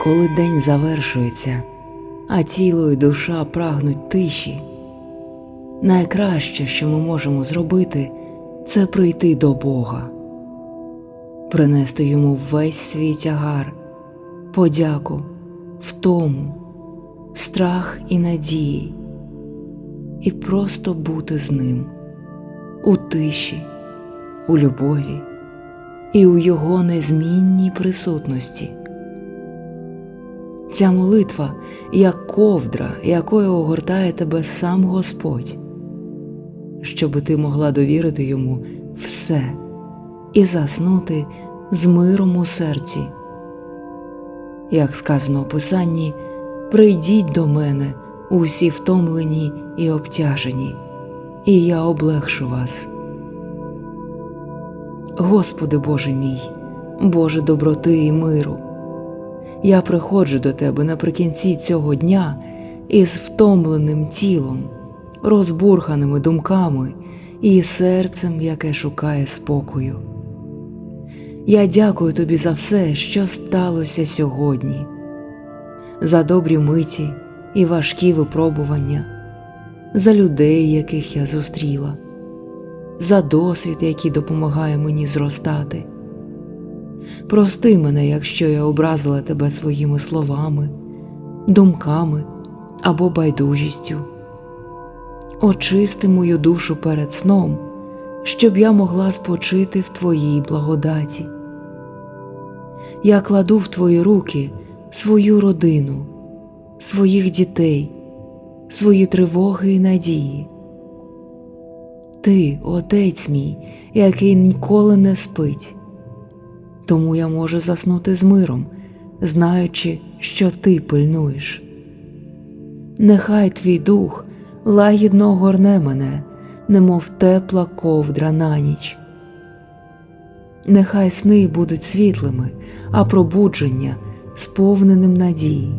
Коли день завершується, а тіло і душа прагнуть тиші, найкраще, що ми можемо зробити, це прийти до Бога, принести йому весь свій тягар, подяку, втому, страх і надії, і просто бути з ним у тиші, у любові і у його незмінній присутності. Ця молитва як ковдра, якою огортає тебе сам Господь, щоби ти могла довірити йому все і заснути з миром у серці. Як сказано у Писанні, прийдіть до мене, усі втомлені і обтяжені, і я облегшу вас. Господи Боже мій, Боже доброти і миру. Я приходжу до тебе наприкінці цього дня із втомленим тілом, розбурханими думками і серцем, яке шукає спокою. Я дякую тобі за все, що сталося сьогодні, за добрі миті і важкі випробування, за людей, яких я зустріла, за досвід, який допомагає мені зростати. Прости мене, якщо я образила тебе своїми словами, думками або байдужістю. Очисти мою душу перед сном, щоб я могла спочити в Твоїй благодаті. Я кладу в Твої руки свою родину, своїх дітей, свої тривоги і надії. Ти, Отець мій, який ніколи не спить тому я можу заснути з миром, знаючи, що ти пильнуєш. Нехай твій дух лагідно огорне мене, немов тепла ковдра на ніч. Нехай сни будуть світлими, а пробудження сповненим надії.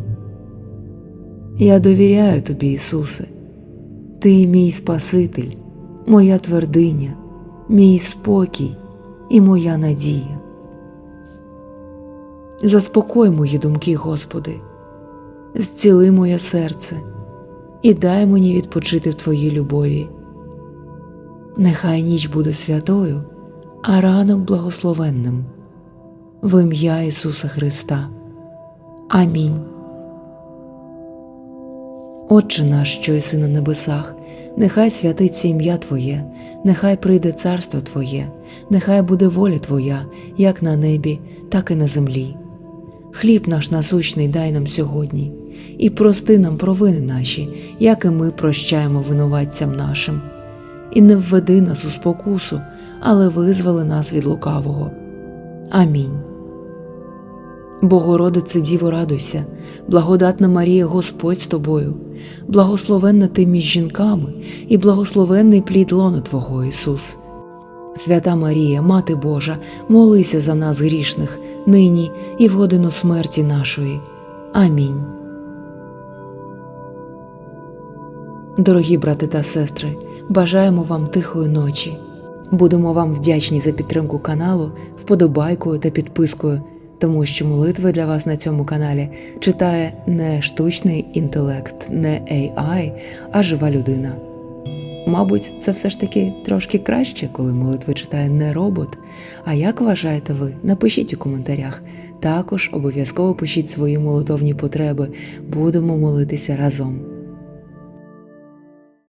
Я довіряю тобі, Ісусе, Ти мій Спаситель, моя твердиня, мій спокій і моя надія. Заспокой мої думки, Господи, зціли моє серце і дай мені відпочити в Твоїй любові. Нехай ніч буде святою, а ранок благословенним. В ім'я Ісуса Христа. Амінь. Отче наш, що єси на небесах, нехай святиться ім'я Твоє, нехай прийде царство Твоє, нехай буде воля Твоя, як на небі, так і на землі. Хліб наш насущний дай нам сьогодні, і прости нам провини наші, як і ми прощаємо винуватцям нашим, і не введи нас у спокусу, але визволи нас від лукавого. Амінь. Богородице Діво, радуйся, благодатна Марія, Господь з тобою, благословенна ти між жінками, і благословенний плід лона Твого Ісус. Свята Марія, Мати Божа, молися за нас грішних, нині і в годину смерті нашої. Амінь. Дорогі брати та сестри, бажаємо вам тихої ночі. Будемо вам вдячні за підтримку каналу, вподобайкою та підпискою, тому що молитви для вас на цьому каналі читає не штучний інтелект, не AI, а жива людина. Мабуть, це все ж таки трошки краще, коли молитви читає не робот. А як вважаєте ви? Напишіть у коментарях. Також обов'язково пишіть свої молитовні потреби. Будемо молитися разом.